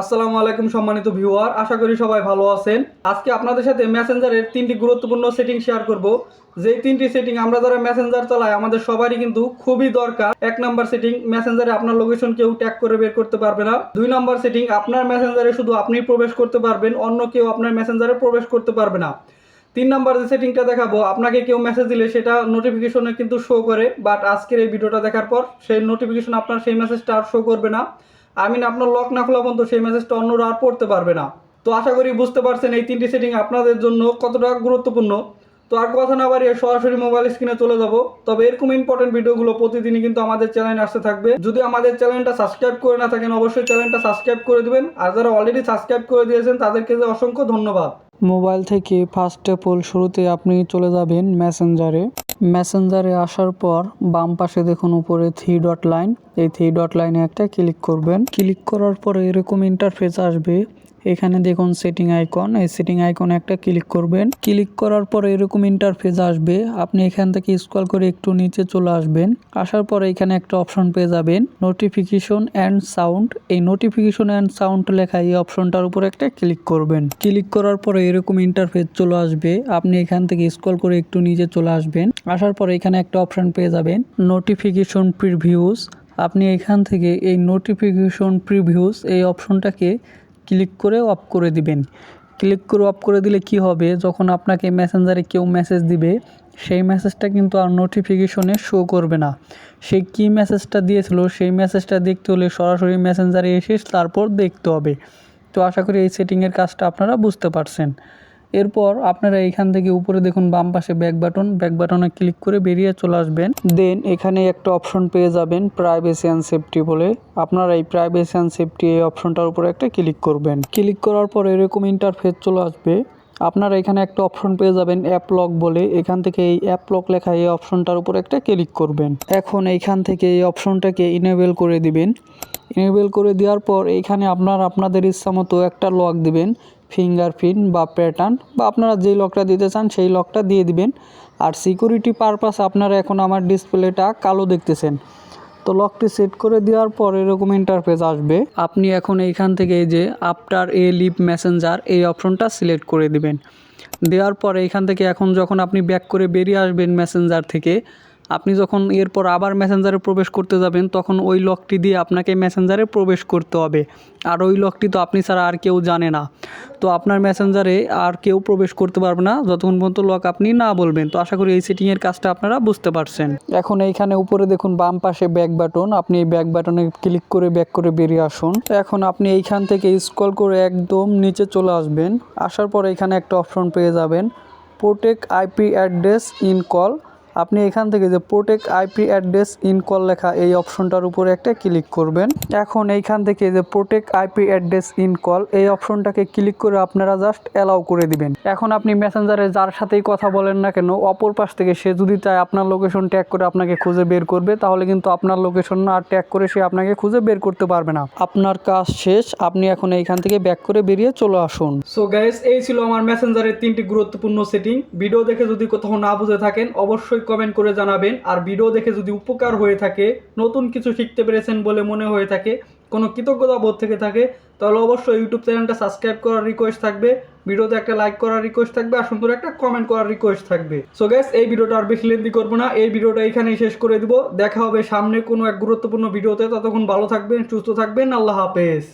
আসসালামু আলাইকুম সম্মানিত ভিউয়ার, আশা করি সবাই ভালো আছেন। আজকে আপনাদের সাথে মেসেঞ্জারের তিনটি গুরুত্বপূর্ণ সেটিং শেয়ার করব। যে তিনটি সেটিং আমরা যারা মেসেঞ্জার চালাই, আমাদের সবারই কিন্তু খুবই দরকার। এক নাম্বার সেটিং, মেসেঞ্জারে আপনার লোকেশন কেউ ট্যাগ করে বের করতে পারবে না। দুই নাম্বার সেটিং, আপনার মেসেঞ্জারে শুধু আপনিই প্রবেশ করতে পারবেন, অন্য কেউ আপনার মেসেঞ্জারে প্রবেশ করতে পারবে না। তিন নাম্বার যে সেটিংটা দেখাবো, আপনাকে কেউ মেসেজ দিলে সেটা নোটিফিকেশনে কিন্তু শো করে বাট আজকের এই ভিডিওটা দেখার পর সেই নোটিফিকেশন আপনার সেই মেসেজটা আর শো করবে না। আই মিন আপনার লক না খোলা পর্যন্ত সেই মেসেজটা অন্যরা আর পড়তে পারবে না। তো আশা করি বুঝতে পারছেন এই তিনটি সেটিং আপনাদের জন্য কতটা গুরুত্বপূর্ণ। তো আর কথা না বাড়িয়ে সরাসরি মোবাইল স্ক্রিনে চলে যাব। তবে এরকম ইম্পর্টেন্ট ভিডিওগুলো প্রতিদিনই কিন্তু আমাদের চ্যানেলে আসতে থাকবে। যদি আমাদের চ্যানেলটা সাবস্ক্রাইব করে না থাকেন, অবশ্যই চ্যানেলটা সাবস্ক্রাইব করে দিবেন। আর যারা অলরেডি সাবস্ক্রাইব করে দিয়েছেন, তাদেরকে অসংখ্য ধন্যবাদ। মোবাইল থেকে ফার্স্ট অফ শুরুতে আপনি চলে যাবেন মেসেঞ্জারে মেসেঞ্জারে আসার পর বাম পাশে দেখুন উপরে থ্রি ডট লাইন এই থ্রি ডট লাইনে একটা ক্লিক করবেন। ক্লিক করার পরে এরকম ইন্টারফেস আসবে। এখানে দেখুন সেটিং আইকন এই সেটিং আইকনে একটা ক্লিক করবেন। ক্লিক করার পর এরকম ইন্টারফেস আসবে। আপনি এখান থেকে স্ক্রল করে একটু নিচে চলে আসবেন। আসার পর এখানে একটা অপশন পেয়ে যাবেন নোটিফিকেশন অ্যান্ড সাউন্ড এই নোটিফিকেশন অ্যান্ড সাউন্ড লেখা এই অপশনটার উপর একটা ক্লিক করবেন। ক্লিক করার পরে এরকম ইন্টারফেস চলে আসবে। আপনি এখান থেকে স্ক্রল করে একটু নিচে চলে আসবেন। আসার পর এখানে একটা অপশন পেয়ে যাবেন নোটিফিকেশন প্রিভিউস আপনি এখান থেকে এই নোটিফিকেশন প্রিভিউস এই অপশনটাকে ক্লিক করে অফ করে দিবেন। ক্লিক করে অফ করে দিলে কি হবে? যখন আপনাকে মেসেঞ্জারে কেউ মেসেজ দিবে, সেই মেসেজটা কিন্তু আর নোটিফিকেশনে শো করবে না। সে কী মেসেজটা দিয়েছিল, সেই মেসেজটা দেখতে হলে সরাসরি মেসেঞ্জারে এসে তারপর দেখতে হবে। তো আশা করি এই সেটিংয়ের কাজটা আপনারা বুঝতে পারছেন। এরপর আপনারা এখান থেকে উপরে দেখুন বাম পাশে ব্যাক বাটন ব্যাক বাটনে ক্লিক করে বেরিয়ে চলে আসবেন। দেন এখানে একটা অপশন পেয়ে যাবেন প্রাইভেসি অ্যান্ড সেফটি বলে। আপনারা এই প্রাইভেসি অ্যান্ড সেফটি এই অপশনটার উপরে একটা ক্লিক করবেন। ক্লিক করার পর এরকম ইন্টারফেস চলে আসবে। আপনারা এখানে একটা অপশন পেয়ে যাবেন অ্যাপ লক বলে। এখান থেকে এই অ্যাপ লক লেখা এই অপশনটার উপর একটা ক্লিক করবেন। এখন এইখান থেকে এই অপশনটাকে ইনেবল করে দিবেন। ইনেবল করে দেওয়ার পর এইখানে আপনার আপনাদের ইচ্ছা মতো একটা লক দিবেন ফিঙ্গারপ্রিন্ট বা প্যাটার্ন বা আপনারা যেই লকটা দিতে চান সেই লকটা দিয়ে দিবেন। আর সিকিউরিটি পারপাস আপনারা এখন আমার ডিসপ্লেটা কালো দেখতেছেন। তো লকটি সেট করে দেওয়ার পর এরকম ইন্টারফেস আসবে। আপনি এখন এইখান থেকে যে আফটার এ লিভ মেসেঞ্জার এই অপশনটা সিলেক্ট করে দিবেন। দেওয়ার পর এইখান থেকে এখন যখন আপনি ব্যাক করে বেরিয়ে আসবেন মেসেঞ্জার থেকে আপনি যখন এরপর আবার মেসেঞ্জারে প্রবেশ করতে যাবেন, তখন ওই লকটি দিয়ে আপনাকে মেসেঞ্জারে প্রবেশ করতে হবে। আর ওই লকটি তো আপনি ছাড়া আর কেউ জানে না। তো আপনার মেসেঞ্জারে আর কেউ প্রবেশ করতে পারবে না, যতক্ষণ পর্যন্ত লক আপনি না বলবেন। তো আশা করি এই সেটিংয়ের কাজটা আপনারা বুঝতে পারছেন। এখন এইখানে উপরে দেখুন, বাম পাশে ব্যাক বাটন আপনি এই ব্যাক বাটনে ক্লিক করে ব্যাক করে বেরিয়ে আসুন। এখন আপনি এইখান থেকে স্ক্রল করে একদম নিচে চলে আসবেন। আসার পর এখানে একটা অপশন পেয়ে যাবেন। Protect IP address in call আপনি এখান থেকে যে protect IP address in call লেখা এই অপশনটার উপরে একটা ক্লিক করবেন। এখন এইখান থেকে যে protect IP address in call এই অপশনটাকে ক্লিক করে আপনারা জাস্ট অ্যালাউ করে দিবেন। এখন আপনি মেসেঞ্জারে যার সাথেই কথা বলেন না কেন, অপর পাশ থেকে সে যদি চায় আপনার লোকেশন ট্যাগ করে আপনাকে খুঁজে বের করবে, তাহলে কিন্তু আপনার লোকেশন আর ট্যাগ করে সে আপনাকে খুঁজে বের করতে পারবে না। আপনার কাজ শেষ, আপনি এখন এইখান থেকে ব্যাক করে বেরিয়ে চলে আসুন। সো গাইস এই ছিল আমার মেসেঞ্জারের তিনটি গুরুত্বপূর্ণ সেটিং ভিডিও দেখে যদি কোথাও না বুঝে থাকেন, অবশ্যই কমেন্ট করে জানাবেন। আর ভিডিও দেখে যদি উপকার হয়ে থাকে, নতুন কিছু শিখতে পেরেছেন বলে মনে হয়ে থাকে, কোনো কৃতজ্ঞতা বোধ থেকে থাকে, তাহলে অবশ্যই ইউটিউব চ্যানেলটা সাবস্ক্রাইব করার রিকোয়েস্ট থাকবে ভিডিওতে একটা লাইক করার রিকোয়েস্ট থাকবে, আর সুন্দর একটা কমেন্ট করার রিকোয়েস্ট থাকবে। সো গ্যাস এই ভিডিওটা আর বেশি লেন্দি করব না, এই ভিডিওটা এখানেই শেষ করে দিব। দেখা হবে সামনে কোনো এক গুরুত্বপূর্ণ ভিডিওতে ততক্ষণ ভালো থাকবেন, সুস্থ থাকবেন, আল্লাহ হাফেজ।